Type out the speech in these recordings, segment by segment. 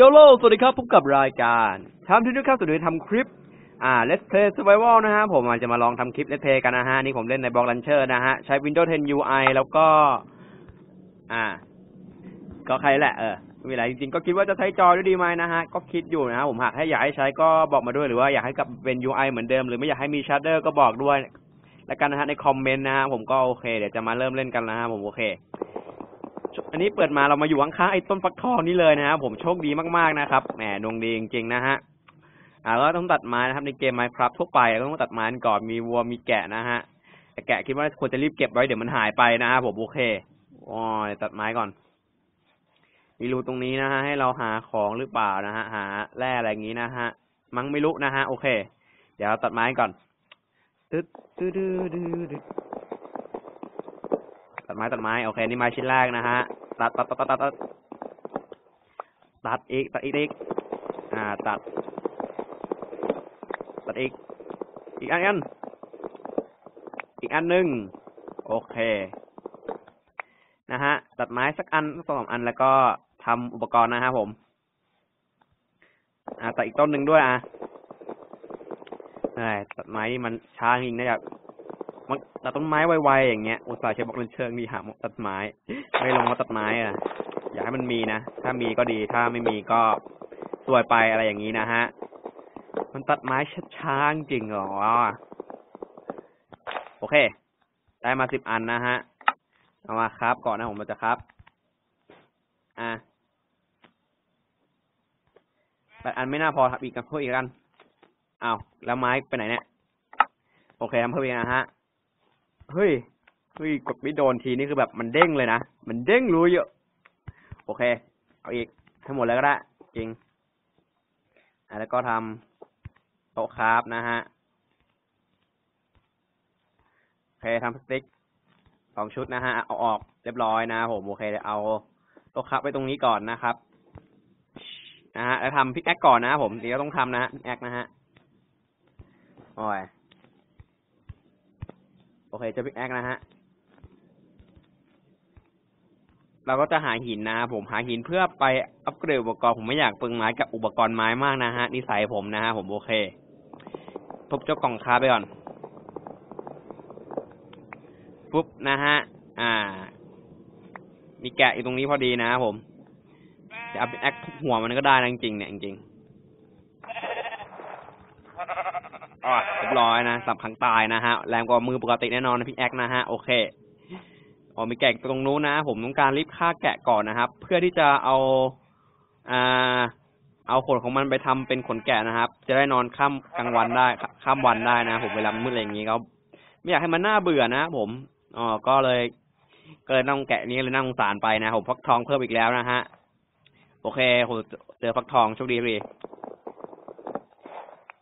โยโลสวัสดีครับพบกับรายการทำที่ด้วยครับสวัสดีทำคลิป อ่า Let's Play Survival นะฮะ ผมอาจจะมาลองทำคลิป Let's Play กันนะฮะ นี่ผมเล่นใน Block Launcher นะฮะ ใช้ Windows 10 UI แล้วก็ อ่า ก็ใครแหละ เออมีอะไรจริงๆ ก็คิดว่าจะใช้จอด้วยดีไหมนะฮะ ก็คิดอยู่นะฮะ ผมหากให้อยากให้ใช้ก็บอกมาด้วย หรือว่าอยากให้กลับเป็น UI เหมือนเดิม หรือไม่อยากให้มี Shader ก็บอกด้วย แล้วกันนะฮะในคอมเมนต์นะฮะ ผมก็โอเค เดี๋ยวจะมาเริ่มเล่นกันนะฮะ ผมโอเค อันนี้เปิดมาเรามาอยู่ข้างๆไอ้ต้นฟักทองนี่เลยนะครับผมโชคดีมากๆนะครับแหมดวงดีจริงๆนะฮะอ่าก็ต้องตัดไม้นะครับในเกม Minecraft ทั่วไปก็ต้องตัดไม้ก่อนมีวัวมีแกะนะฮะแกะคิดว่าควรจะรีบเก็บไว้เดี๋ยวมันหายไปนะฮะผมโอเคอ๋อเดี๋ยวตัดไม้ก่อนมีรูตรงนี้นะฮะให้เราหาของหรือเปล่านะฮะหาแร่อะไรอย่างนี้นะฮะมั้งไม่รู้นะฮะโอเค เดี๋ยวตัดไม้ก่อนตึ๊ดตึ๊ดตึ๊ด ตัดไม้ตัดไม้โอเคนี่ไม้ชิ้นแรกนะฮะตัดตัดตัดตัดตัดตัดตัดอีกตัดอีกอีกอ่า ตัด ตัดอีก อีกอันอันอีกอันหนึ่งโอเค นะฮะ ตัดไม้สักอันสักสองอันแล้วก็ทำอุปกรณ์นะฮะผม อ่าตัดอีกต้นหนึ่งด้วยอะใช่ตัดไม้นี่มันช้าจริงนะอยาก มันตัดต้นไม้ไวๆอย่างเงี้ยอุตส่าห์ใช้บล็อกเลนเชิงมีหาตัดไม้ ไม่ลงมาตัดไม้อะ อยากให้มันมีนะ ถ้ามีก็ดี ถ้าไม่มีก็สวยไปอะไรอย่างนี้นะฮะ มันตัดไม้ช้าๆจริงเหรอ โอเค ได้มาสิบอันนะฮะ เอามาครับก่อนนะผมเราจะครับ อะแปดอันไม่น่าพอครับอีกกันเพิ่มอีกกันอ้าวแล้วไม้ไปไหนเนี่ย โอเคทำเพิ่มอีกนะฮะ เฮ้ยเฮ้ยกดไม่โดนทีนี่คือแบบมันเด้งเลยนะ มันเด้งรู้เยอะ โอเค เอาอีกทั้งหมดแล้วก็ได้ จริงอแล้วก็ทำโต๊ะคราฟนะฮะ โอเคทำสติกสองชุดนะฮะ เอาออกเรียบร้อยนะผมโอเคเดี๋ยวเอาโต๊ะคราฟไว้ตรงนี้ก่อนนะครับนะฮะแล้วทำพิกแอคก่อนนะผมเดี๋ยวต้องทำนะฮะพิกแอคนะฮะโอ้ย โอเคเจะพิกแอคนะฮะ เราก็จะหาหินนะผมหาหินเพื่อไปอัปเกรดอุปกรณ์ผมไม่อยากเปลืองไม้กับอุปกรณ์ไม้มากนะฮะนิสัยผมนะฮะผมโอเคทุบเจ้ากล่องคาไปก่อนปุ๊บนะฮะ อ่า มีแกะอยู่ตรงนี้พอดีนะผมจะเอาไปแอคทุบหัวมันก็ได้นะจริงๆเนี่ยจริงๆอ๋อเรีย บร้อยนะสับขังตายนะฮะแรงกว่ามือปกติแน่นอนนะพี่แอคนะฮะโอเคอ๋อมีแกะตรงนู้นนะ ผมต้องการรีบฆ่าแกะก่อนนะครับ เพื่อที่จะเอาอ่าเอาขนของมันไปทำเป็นขนแกะนะครับ จะได้นอนข้ามกลางวันได้ข้ามวันได้นะ ผมเวลามืดอะไรอย่างงี้ก็ไม่อยากให้มันน่าเบื่อนะผมอ๋อก็เลยก็เลยต้องแกะนี้เลยนั่งสารไปนะผมฟักทองเพิ่มอีกแล้วนะฮะโอเคผมเจอฟักทองโชคดีพี่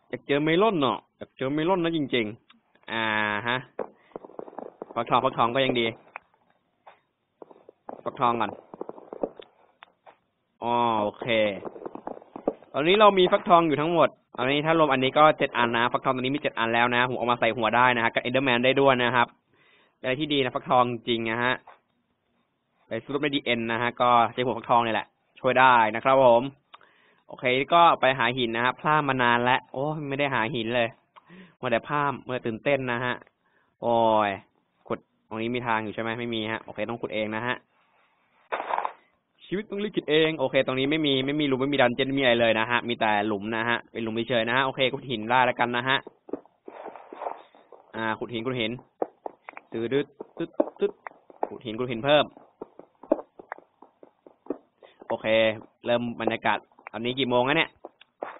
อยากเจอเมลอนเนาะ อยากเจอเมลอนนะจริง ๆ อ่าฮะฟักทองฟักทองก็ยังดีฟักทองก่อนอ๋อโอเค ตอนนี้เรามีฟักทองอยู่ทั้งหมดตอนนี้ถ้ารวมอันนี้ก็เจ็ดอันนะฟักทองตอนนี้มีเจ็ดอันแล้วนะผมเอามาใส่หัวได้นะฮะกับเอเดอร์แมนได้ด้วยนะครับเป็นอะไรที่ดีนะฟักทองจริงนะฮะไปซื้อรถในดีเอ็นนะฮะก็ใช้หัวฟักทองนี่แหละ ช่วยได้นะครับผม โอเคก็ไปหาหินนะครับพลาดมานานแล้ว โอ้ไม่ได้หาหินเลย เมื่อแต่พลาดเมื่อตื่นเต้นนะฮะโอ้ยขุดตรงนี้มีทางอยู่ใช่ไหมไม่มีฮะโอเคต้องขุดเองนะฮะชีวิตต้องลิขิตเองโอเค ตรงนี้ไม่มีไม่มีหลุมไม่มีดันเจนมีอะไรเลยนะฮะมีแต่หลุมนะฮะเป็นหลุมเฉยๆนะฮะโอเคขุดหินได้แล้วกันนะฮะอ่าขุดหินขุดหินตืดตึ๊ดตึ๊ดดขุดหินขุดหินเพิ่ม โอเค เริ่มบรรยากาศตอนนี้กี่โมงแล้วเนี่ย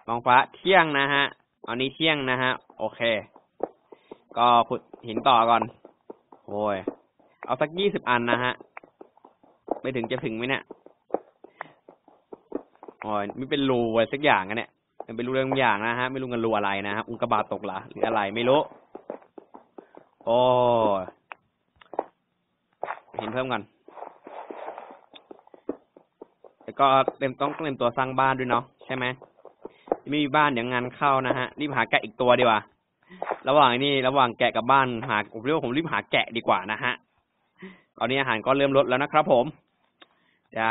มองฟ้าเที่ยงนะฮะ อนนี้เที่ยงนะฮะ โอเค ก็ขุดหินต่อก่อน โอ้ย เอาสักยี่สิบอันนะฮะไม่ถึงจะถึงไหมเนี่ยโอ้ยไม่เป็นรูอะไรสักอย่างอะเนี่ยมันเป็นรูเรื่องอย่างนะฮะ ไม่รู้กันรูอะไรนะฮะ อุกกาบาตตกเหรอหรืออะไรไม่รู้ โอ้เห็นเพิ่มก่อนแล้วก็เต็มต้องเต็มตัวสร้างบ้านด้วยเนาะใช่ไหม ไม่มีบ้านเดี๋ยวงานเข้านะฮะรีบหาแกะอีกตัวดีกว่า ระหว่างนี้ระหว่างแกะกับบ้านหาผมเรียกว่าผมรีบหาแกะดีกว่านะฮะตอนนี้อาหารก็เริ่มลดแล้วนะครับผมเดี๋ยว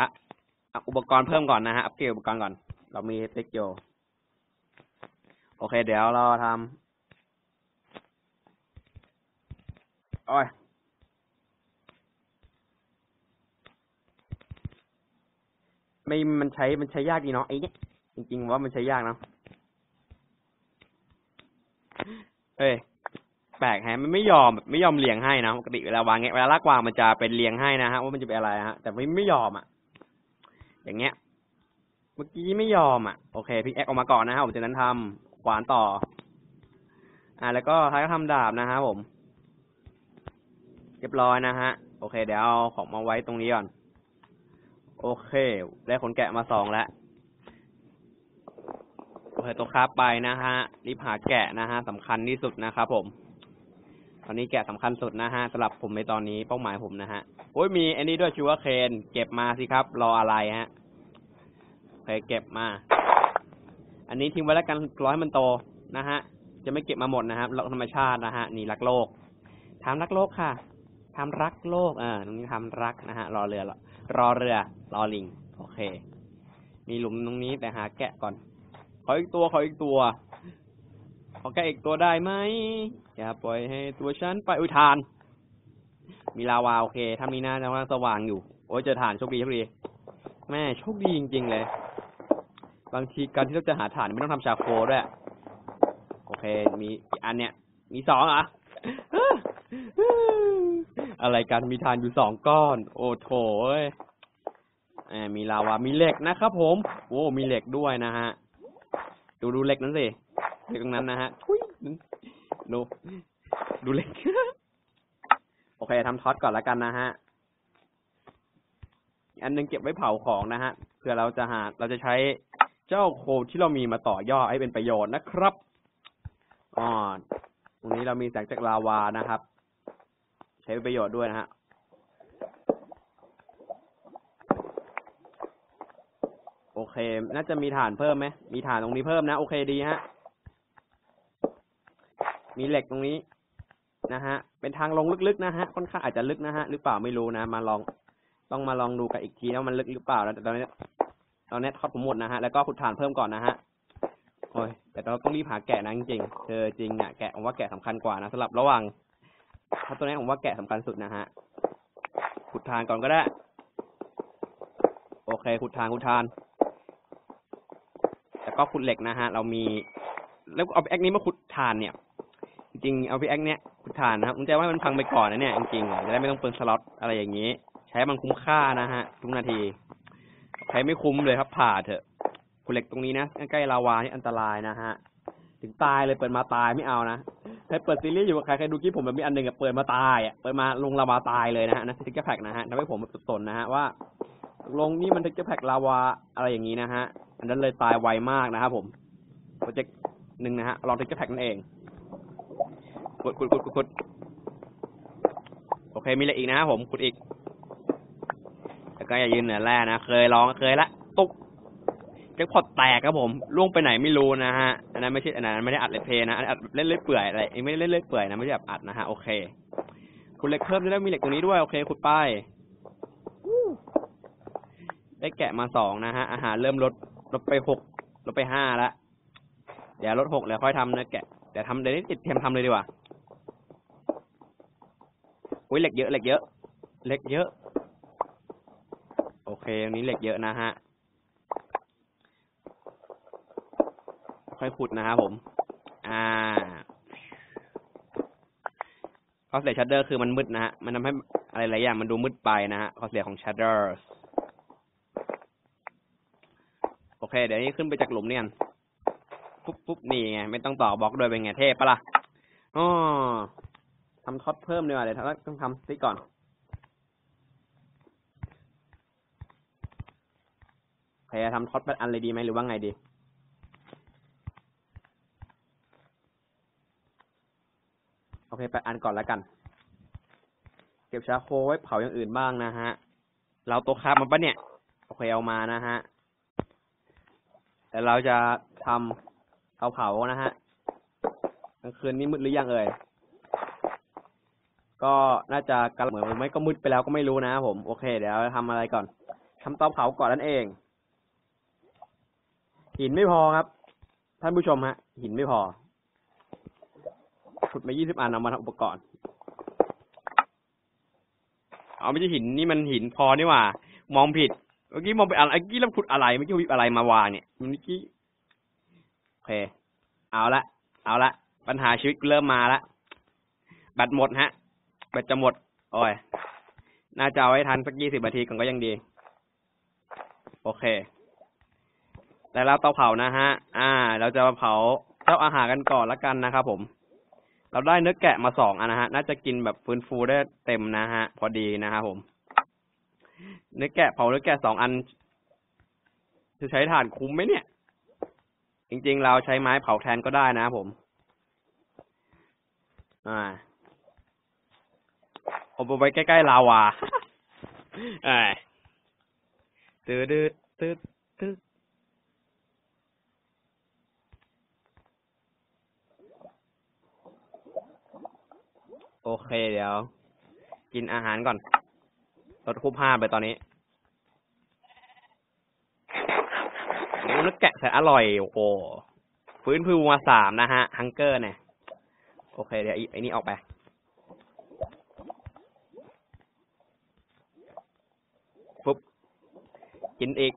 อะอุปกรณ์เพิ่มก่อนนะฮะอัปเกรดอุปกรณ์ก่อน เรามีติ๊กอยู่โอเค เดี๋ยวเราทำโอ้ยไม่มันใช้มันใช้ยากดีเนาะไอ้เนี่ย จริงๆว่ามันใช้ยากนะเฮ้ยแปลกแฮะมันไม่ยอมไม่ยอมเรียงให้นะปกติเวลาวางเงี้ยเวลาลากวางมันจะเป็นเรียงให้นะฮะว่ามันจะเป็นอะไรฮะแต่ไม่ไม่ยอมอะ อย่างเงี้ย เมื่อกี้ไม่ยอมอะโอเคพิกแอคออกมาก่อนนะฮะผมจากนั้นทำขวานต่อ อ่า แล้วก็ท้ายก็ทำดาบนะฮะผมเรียบร้อยนะฮะ โอเค เดี๋ยวเอาของมาไว้ตรงนี้ก่อน โอเค ได้ขนแกะมาสองแล้ว โอเคตัวคราไปนะฮะรีบหาแกะนะฮะสำคัญที่สุดนะครับผม ตอนนี้แกะสำคัญสุดนะฮะสำหรับผมในตอนนี้เป้าหมายผมนะฮะโอ้ยมีอันนี้ด้วยชูว่าเคน เก็บมาสิครับ รออะไรฮะเคเก็บมา อันนี้ทิ้งไว้แล้วกันร้อยมันโตนะฮะ จะไม่เก็บมาหมดนะครับรักธรรมชาตินะฮะนี่รักโลกทำรักโลกค่ะทำรักโลกเออตรงนี้ทำรักนะฮะรอเรือรอเรือรอลิง โอเค มีหลุมตรงนี้แต่หาแกะก่อน ขออีกตัวขออีกตัว ขอแกะอีกตัวได้ไหมอย่าปล่อยให้ตัวฉันไปอุยทาน มีลาวาโอเคทำนี้น่าจะว่าสว่างอยู่ โอ้ยเจอฐานโชคดีโชคดี แม่โชคดีจริง ๆ เลย บางทีการที่เราจะหาฐานไม่ต้องทำชาโคด้วย โอเค มีอีกอันเนี้ยมีสองเหรอะอะไรกันมีฐานอยู่สองก้อน โอ้โถเอ้ยแหมมีลาวา มีเหล็กนะครับผม โอ้ มีเหล็กด้วยนะฮะ ดูดูเล็กนั้นสิเล็กตรงนั้นนะฮะทุยดูดูเล็ก โอเคทำท็อตก่อนแล้วกันนะฮะ อันหนึงเก็บไว้เผาของนะฮะเพื่อเราจะหาเราจะใช้เจ้าโคที่เรามีมาต่อยอดให้เป็นประโยชน์นะครับอ๋อตรงนี้เรามีแสงจากลาวานะครับ ใช้ประโยชน์ด้วยนะฮะ โอเค น่าจะมีฐานเพิ่มไหม มีฐานตรงนี้เพิ่มนะ โอเคดีฮะ มีเหล็กตรงนี้นะฮะ เป็นทางลงลึกๆนะฮะ ค่อนข้างอาจจะลึกนะฮะ หรือเปล่าไม่รู้นะ มาลอง ต้องมาลองดูกันอีกทีว่ามันลึกหรือเปล่าแล้วต่ตอนนี้ตอนนี้ทอดผมหมดนะฮะ แล้วก็ขุดฐานเพิ่มก่อนนะฮะ โอ้ย แต่เราต้องรีบหาแกะนะจริงๆเธอจริงอะแกะผมว่าแกะสำคัญกว่านะสำหรับระหว่างถ้าตัวนี้ผมว่าแกะสำคัญสุดนะฮะ ขุดฐานก่อนก็ได้ โอเค ขุดฐานขุดฐาน ก็ขุดเหล็กนะฮะ เรามี แล้วเอาแอคนี้มาขุดฐานเนี่ย จริงๆเอาไปแอคเนี้ยขุดฐานนะครับผมจะว่ามันพังไปก่อนนะเนี่ยจริงๆจะได้ไม่ต้องเปลืองสล็อตอะไรอย่างนี้ ใช้มันคุ้มค่านะฮะ ทุกนาที ใช้ไม่คุ้มเลยครับผ่าเถอะขุดเหล็กตรงนี้นะใกล้ลาวานี่อันตรายนะฮะถึงตายเลยเปิดมาตายไม่เอานะใครเปิดซีรีส์อยู่กับใครใครดูคลิปผมแบบมีอันหนึ่งเปิดมาตายอะเปิดมาลงลาวาตายเลยนะฮะนะสติ๊กเกอร์แพ็กนะฮะทำให้ผมสับสนนะฮะว่าลงนี่มันสติ๊กเกอร์แพ็กลาวาอะไรอย่างนี้นะฮะ นนั้นเลยตายไวมากนะครับผมโปรเจกต์หนึ่งนะฮะลองสติ๊กเกอร์แพ็กนั่นเองขุดขุดขุดขุดขุดโอเคมีอะไรอีกนะครับผมขุดอีกแล้วก็อย่ายืนเหนือแร่นะเคยลองเคยละตุ๊กแจ็คพอตแตกครับผมล่วงไปไหนไม่รู้นะฮะอันนั้นไม่ใช่อันนั้นไม่ได้อัดเลยเพลนะอันนั้นอัดเล่นเล่อยเปื่อยอะไรไม่ได้เล่นเล่อยเปื่อยนะไม่ได้แบบอัดนะฮะโอเคคุณเหล็กเพิ่มได้วมีเหล็กตรงนี้ด้วยโอเคขุดไปได้แกะมาสองนะฮะอาหารเริ่มลด ลดไปหกลดไปห้าละเดี๋ยวลดหกแล้วค่อยทำนะแกะเดี๋ยวทำเดี๋ยวนี้ติดเทียมทำเลยดีกว่าอุ้ยเหล็กเยอะเหล็กเยอะเหล็กเยอะ โอเคอันนี้เหล็กเยอะนะฮะค่อยขุดนะครับผม อ่าคอสเลชัดเดอร์คือมันมืดนะฮะ มันทำให้อะไรหลายอย่างมันดูมืดไปนะฮะคอสเลของชัดเดอร์โอ เคเดี๋ยวนี้ขึ้นไปจากหลุมเนี่ยปุ๊บปุ๊บนี่ไงไม่ต้องต่อบล็อกด้วยเป็นไงเทพปะล่ะอ๋อทำท็อตเพิ่มดีกว่าเดี๋ยวต้องทำสติ๊กก่อนใครจะทำท็อตเป็นอันเลยดีไหมหรือว่าไงดีโอเคไปอันก่อนแล้วกัน เก็บชาโคไว้เผาอย่างอื่นบ้างนะฮะ เราตัวคาบมาปะเนี่ย โอเคเอามานะฮะ แต่เราจะทำเตาเผานะฮะกลางคืนนี้มืดหรือยังเอ่ยก็น่าจะกำลังเหมือนไม่ก็มืดไปแล้วก็ไม่รู้นะผมโอเค เดี๋ยวทำอะไรก่อนทำเตาเผาก่อนนั่นเอง หินไม่พอครับ ท่านผู้ชมฮะ หินไม่พอขุดมายี่สิบอันเอามาทำอุปกรณ์เอาไม่ใช่หินนี่มันหินพอนี่หว่า มองผิด เมื่อกี้มองไปอะไรเมื่อกี้เราขุดอะไรเมื่อกี้วิบอะไรมาวางเนี่ยเมื่อกี้โอเค เอาละเอาละปัญหาชีวิตเริ่มมาละแบตหมดฮะแบตจะหมด โอ้ยน่าจะเอาไว้ทันสักยี่สิบนาทีก่อนก็ยังดี โอเคแต่เราเตาเผานะฮะ อ่า เราจะมาเผาเจ้าอาหารกันก่อนละกันนะครับผม เราได้เนื้อแกะมาสองอันนะฮะ น่าจะกินแบบฟื้นฟูได้เต็มนะฮะ พอดีนะครับผม เนื้อแกะเผาเนื้อแกะสองอัน จะใช้ถ่านคุ้มไหมเนี่ย จริงๆ เราใช้ไม้เผาแทนก็ได้นะผม อ่าผมไปใกล้ๆลาวาไอ้ตืดตืดตืดตืดโอเคเดี๋ยว กินอาหารก่อน ลดคุบห้าไปตอนนี้โอ้นึกแกะแสนอร่อย โอ้โหฟื้นฟูมาสามนะฮะ ฮังเกอร์เนี่ย โอเค เดี๋ยวไอ้นี่ออกไป ปุ๊บ กินอีก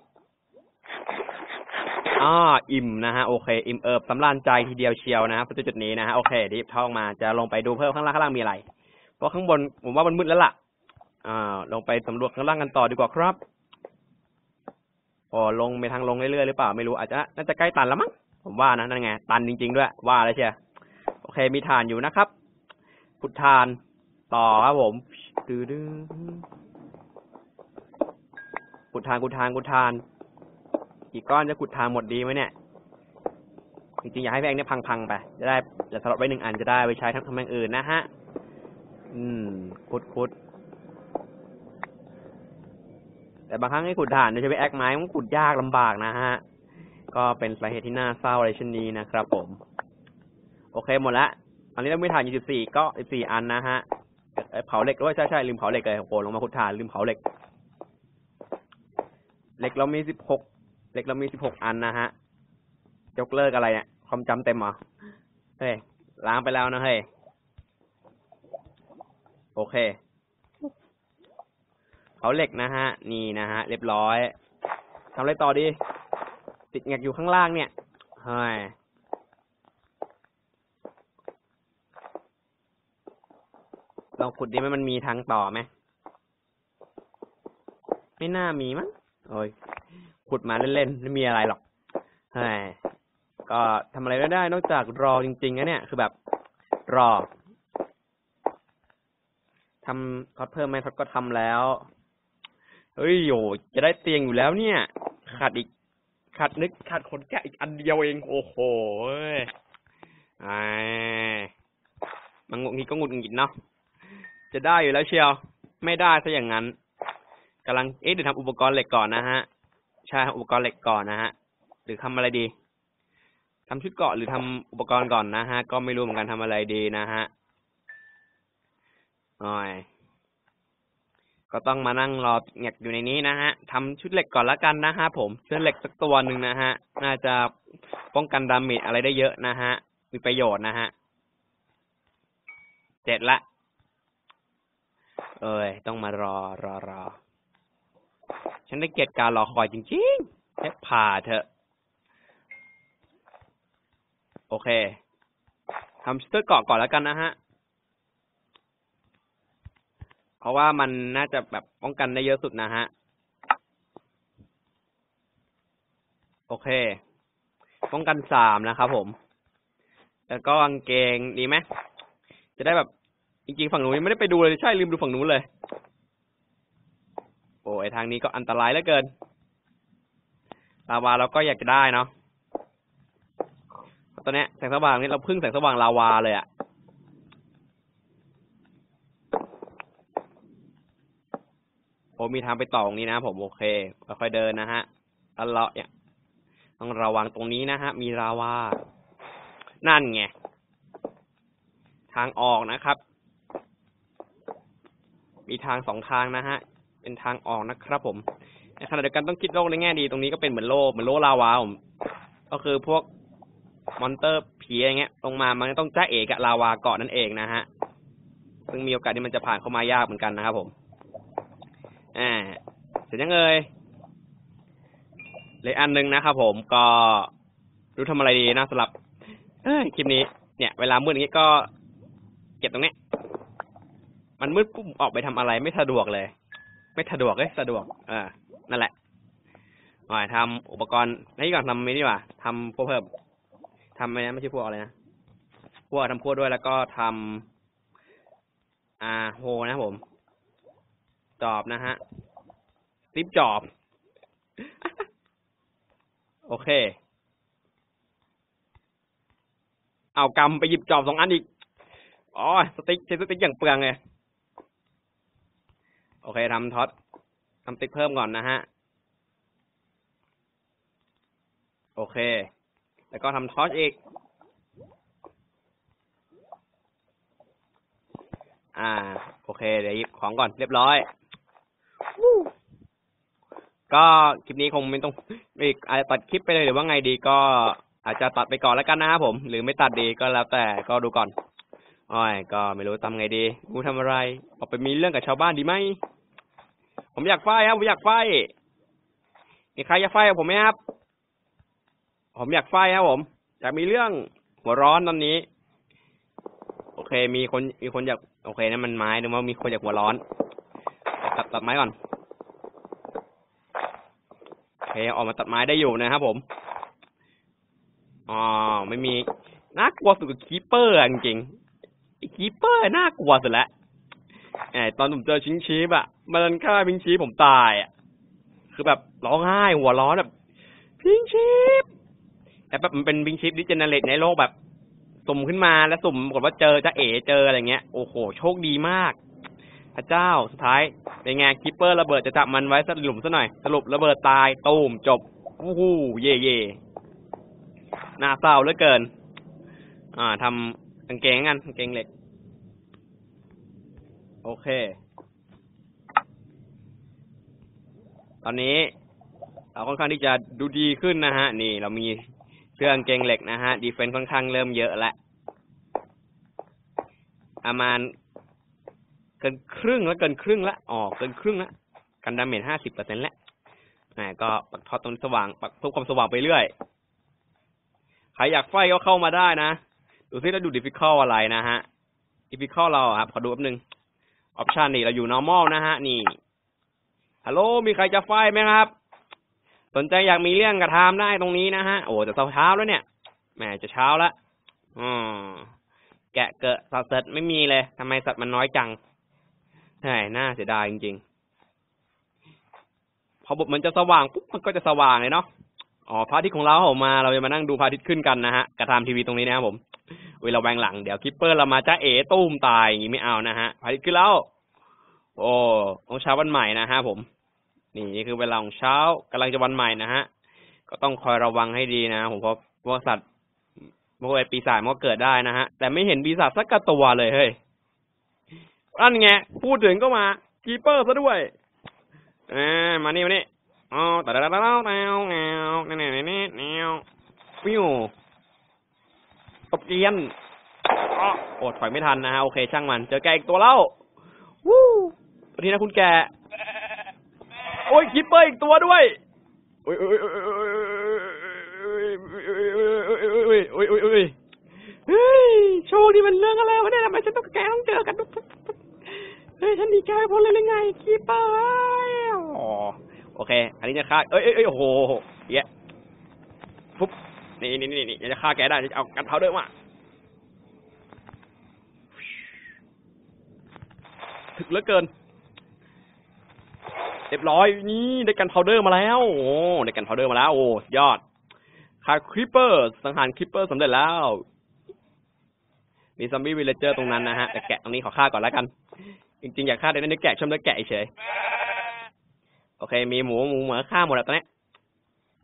อ่าอิ่มนะฮะ โอเค อิ่มเอิบสำราญใจทีเดียวเชียวนะฮะจุดนี้นะฮะ โอเคดิฟท่องมา จะลงไปดูเพิ่มข้างล่างข้างล่างมีอะไร เพราะข้างบนผมว่ามันมืดแล้วล่ะอ่า ลงไปสำรวจข้างล่างกันต่อดีกว่าครับอ๋อลงไปทางลงเรื่อยๆหรือเปล่าไม่รู้อาจจะน่าจะใกล้ตันแล้วมั้งผมว่านะนั่นไงตันจริง ๆ ด้วย ว่าแล้วเชียโอเคมีฐานอยู่นะครับขุดฐานต่อครับผมดื้อดื้อขุดทานขุดทานขุดทานกี่ก้อนจะขุดทานหมดดีไหมเนี่ยจริงๆอยากให้แพงเนี่ยพังๆไป จะได้จะสลับไว้หนึ่งอันจะได้ไปใช้ทำทำอย่างอื่นนะฮะ อืมขุดขุด แต่บางครั้งให้ขุดถ่านโดยใช้แอคไม้มันขุดยากลำบากนะฮะ ก็เป็นสาเหตุที่น่าเศร้าอะไรเช่นนี้นะครับ ผม โอเคหมดละตอนนี้เราไม่ถ่านอยู่14ก็14อันนะฮะเผาเหล็กด้วยใช่ใช่ลืมเผาเหล็กเลยโอ้โหลงมาขุดถ่านลืมเผาเหล็ก เหล็กเรามี16เหล็กเรามี16อันนะฮะยกเลิกอะไรเนี่ยความจำเต็มเหรอเฮ้ยล้างไปแล้วนะเฮ้ยโอเค เผาเหล็กนะฮะ นี่นะฮะ เรียบร้อยทำอะไรต่อดี ติดแงกอยู่ข้างล่างเนี่ยเฮ้ยลองขุดดิมันมันมีทางต่อไหมไม่น่ามีมั้งโอ้ยขุดมาเล่นๆไม่มีอะไรหรอกเฮ้ยก็ทำอะไรไม่ได้ นอกจากรอจริงๆนะเนี่ย คือแบบรอทำท็อตเพิ่มไหมท็อตก็ทำแล้ว เฮ้ยโยจะได้เตียงอยู่แล้วเนี่ย ขาดอีก ขาดนึกขาดขนแกะอีกอันเดียวเอง โอ้โหไอ้มันงุดงิดก็งุดงิดเนาะ จะได้อยู่แล้วเชียว ไม่ได้ซะอย่างนั้นกำลัง เอ๊ะเดี๋ยวทำอุปกรณ์เหล็กก่อนนะฮะ ใช่อุปกรณ์เหล็กก่อนนะฮะ หรือทำอะไรดีทำชุดเกาะหรือทำอุปกรณ์ก่อนนะฮะ ก็ไม่รู้เหมือนกันทำอะไรดีนะฮะอ้อย ก็ต้องมานั่งรอแงกอยู่ในนี้นะฮะทำชุดเหล็กก่อนละกันนะฮะผมเสื้อเหล็กสักตัวหนึ่งนะฮะ น่าจะป้องกันดาเมจอะไรได้เยอะนะฮะ มีประโยชน์นะฮะเสร็จละ เอ้ย ต้องมารอรอรอ ฉันได้เกียรติการรอคอยจริงๆแค่ผ่าเถอะ โอเคทำเสื้อเกาะก่อนแล้วกันนะฮะ เพราะว่ามันน่าจะแบบป้องกันได้เยอะสุดนะฮะ โอเค ป้องกันสามนะครับผม แล้วก็กางเกงดีไหมจะได้แบบจริงๆฝั่งนู้นยังไม่ได้ไปดูเลยใช่ลืมดูฝั่งนู้นเลย โอ้ยทางนี้ก็อันตรายเหลือเกินลาวาเราก็อยากจะได้เนาะตอนนี้แสงสว่างนี่เราพึ่งแสงสว่างลาวาเลยอะ ผมมีทางไปต่อตรงนี้นะผมโอเคค่อยเดินนะฮะตลาดเนี่ยต้องระวังตรงนี้นะฮะ มีราวา นั่นไง ทางออกนะครับ มีทางสองทางนะฮะ เป็นทางออกนะครับผม ในขณะเดียวกันต้องคิดโลกในแง่ดี ตรงนี้ก็เป็นเหมือนโลกเหมือนโลกลาวาผม ก็คือพวกมอนเตอร์ผีอย่างเงี้ยตรงมา มันต้องจ้าเอกลาวาเกาะนนั่นเองนะฮะ ซึ่งมีโอกาสที่มันจะผ่านเข้ามายากเหมือนกันนะครับผม เสร็จยังเอ่ยเลยอันหนึ่งนะครับผมก็รู้ทำอะไรดีนะสำหรับเอ้ยคลิปนี้ เนี่ย เวลามืดอย่างงี้ก็ เก็บตรงนี้ มันมืดปุ๊บออกไปทำอะไรไม่สะดวกเลย ไม่สะดวกเลยสะดวก เออนั่นแหละหน่อยทำอุปกรณ์ไหนก่อนทำนี่ดีว่าทำพวกเพิ่มทำอะไรนะไม่ใช่พวกอะไรนะพวกทำพวกด้วยแล้วก็ทำอ่าโฮนะผมตอบนะฮะ สติปจอบ โอเค เอากำไปหยิบจอบสองอันอีก อ๋อ สติ๊กใช้สติ๊กอย่างเปลืองเลย โอเคทำท็อตทำติ๊กเพิ่มก่อนนะฮะ โอเค แล้วก็ทำท็อตอีก อ่า โอเค เดี๋ยวหยิบของก่อนเรียบร้อย ก็คลิปนี้คงไม่ต้องไม่ตัดคลิปไปเลยหรือว่าไงดีก็อาจจะตัดไปก่อนแล้วกันนะครับผม หรือไม่ตัดดีก็แล้วแต่ก็ดูก่อนอ้อยก็ไม่รู้ทำไงดีกูทำอะไรออกไปมีเรื่องกับชาวบ้านดีไหมผมอยากไฟครับผมอยากไฟมีใครอยากไฟกับผมไหมครับ ผมอยากไฟครับผมอยากมีเรื่องหัวร้อนตอนนี้ โอเค มีคนมีคนอยากโอเคนั่นมันไม้หรือว่ามีคนอยากหัวร้อนตัดตัดไม้ก่อน ยัออกมาตัดไม้ได้อยู่นะครับผมอ๋อไม่มีน่ากลัวสุดคือคีเปอร์จริงๆคีเปอร์น่ากลัวสุดละไอตอนผมเจอชิงชีฟอะมันฆ่าพิงชีฟผมตายอะคือแบบร้องไห้หัวร้อนแบบพิงชีฟแต่แบบมันเป็นพิงชีฟดิจิเนเรตในโลกแบบ สุ่มขึ้นมาแล้วสุ่มกดว่าเจอจะเอ๋เจออะไรเงี้ยโอ้โห โชคดีมาก พระเจ้าสุดท้ายเป็นไงคิปเปอร์ระเบิดจะจับมันไว้สหลุมซะหน่อย สรุประเบิดตายตูมจบอู้หเย่เย่หน้าเศร้าเหลือเกิน อ่าทำกางเกงกันกางเกงเหล็ก โอเค ตอนนี้ เราค่อนข้างที่จะดูดีขึ้นนะฮะ นี่เรามีเสื้อกางเกงเหล็กนะฮะดีเฟนต์ค่อนข้างเริ่มเยอะและอามาน เกินครึ่งแล้วเกินครึ่งละออกเกินครึ่งละกันดาเมจห้าสิบเปอร์เซ็นต์ละอ่ก็ปักทอดตรงสว่าง ปักเพิ่มความสว่างไปเรื่อย ใครอยากไฟก็เข้ามาได้นะ ดูซิเราดูดิฟิคอลอะไรนะฮะดิฟิคอลเราครับขอดูแป๊บนึงออปชันนี่เราอยู่นอร์มอลนะฮะ นี่ฮัลโหลมีใครจะไฟไหมครับ สนใจอยากมีเรื่องกระทำได้ตรงนี้นะฮะ โอ้จะเช้าแล้วเนี่ยแหมจะเช้าละอืมแกะเกะสัตว์ไม่มีเลยทำไมสัตว์มันน้อยจัง ใช่น่าเสียดายจริงๆ พอบทมันจะสว่างปุ๊บมันก็จะสว่างเลยเนาะ อ๋อพระอาทิตย์ของเราออกมา เราจะมานั่งดูพระอาทิตย์ขึ้นกันนะฮะ กระทำทีวีตรงนี้นะครับผม เวลาแวงหลัง เดี๋ยวคิปเปอร์เรามาจ้าเอตุ้มตายอย่างนี้ไม่เอานะฮะ พระอาทิตย์ขึ้นแล้ว โอ้ของเช้าวันใหม่นะฮะผม นี่นี่คือเวลาของเช้ากำลังจะวันใหม่นะฮะ ก็ต้องคอยระวังให้ดีนะผมเพราะว่าสัตว์พวกไอปีศาจมันก็เกิดได้นะฮะ แต่ไม่เห็นปีศาจสักตัวเลยเฮ้ย นั่นไงพูดถึงก็มากีเปอร์ซะด้วยอ่มานี่มานี่อ๋อแต่แล้วแล้วแล้วแล้วนี่นี่นี่นี่ฟิวตบเกียนอดถอยไม่ทันนะฮะโอเคช่างมัน เจอแกอีกตัวแล้ววู้วันนี้นะคุณแก โอ้ยคิปเปอร์อีกตัวด้วยโอ้ยโอ้ยโอ้ยโอ้ยโอ้ยโอ้ยโอ้ยโอ้ยโอ้ยโอ้ยโอ้ยโชคดีมันเรื่องอะไรวะเนี่ยทำไมฉันต้องแกต้องเจอกันทุก ลยไงคีเปอร์อ๋อโอเค อันนี้จะฆ่าเอ้ยเอ้ยโอ้โหเหี้ยปุ๊บนี่นี่นี่นี่จะฆ่าแกได้จะเอากันเผาเดิมมาถึกเหลือเกินเรียบร้อยนี่ได้กันพาวเดอร์มาแล้ว โอ้ได้กันพาวเดอร์มาแล้ว โอ้ยอดฆ่าคริปเปอร์สังหารคริปเปอร์สำเร็จแล้ว มีซอมบี้วิลเลเจอร์ตรงนั้นนะฮะแต่แกะตรงนี้ขอฆ่าก่อนแล้วกัน จริงๆอยากฆ่าแต่นั้นแกะชมด้วยแกะเฉยโอเค มีหมูหมูเหมือฆ่าหมดแล้วตอนนี้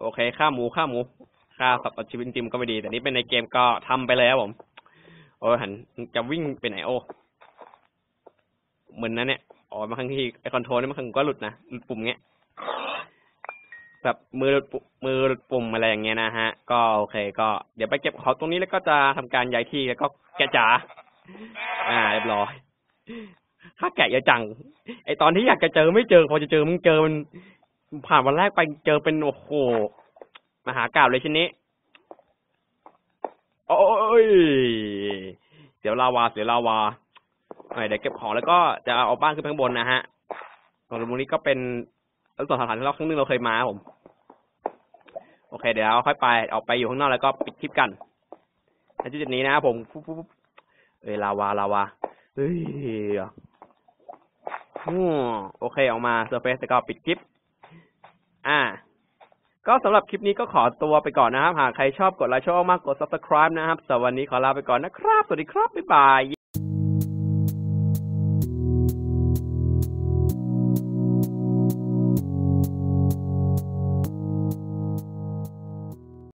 โอเคฆ่าหมูฆ่าหมูฆ่าสัตว์ชีวิตจริงๆก็ไม่ดีแต่นี่เป็นในเกมก็ทำไปเลยครับผมโอ้ยหันจะวิ่งไปไหนโอ้เหมือนนั้นเนี่ยอ๋อบางครั้งที่ไอคอนโทรลนี่บางครั้งก็หลุดนะหลุดปุ่มเงี้ยแบบมือหลุดปุ่มมือหลุดปุ่มอะไรอย่างเงี้ยนะฮะ ก็โอเค ก็เดี๋ยวไปเก็บของตรงนี้แล้วก็จะทำการย้ายที่แล้วก็แกะจ๋าอ่าเรียบร้อย ถ้าแกะเยอะจัง ไอตอนที่อยากจะเจอไม่เจอ พอจะเจอมึงเจอมัน ผ่านวันแรกไปเจอเป็นโอ้โหมหากราบเลยชิ้นนี้ โอ้ย เสียวลาวา เสียวลาวาหน่เดี๋ยวเก็บของแล้วก็จะเอาบ้านขึ้นไปข้างบนนะฮะตรงนี้ก็เป็นรถสองสถานที่เราครั้งหนึงเราเคยมาครับผม โอเค เดี๋ยวเราค่อยไปออกไปอยู่ข้างนอกแล้วก็ปิดคลิปกันในจุดนี้นะผมฟุ๊บฟุ๊บเอลาวาลาวาเฮ้ย โอเคออกมา Surface แล้วก็ปิดคลิป อ่า ก็สำหรับคลิปนี้ก็ขอตัวไปก่อนนะครับ หากใครชอบกดไลค์ชอบมากกด subscribe นะครับสำหรับวันนี้ขอลาไปก่อนนะครับ สวัสดีครับ บ๊ายบาย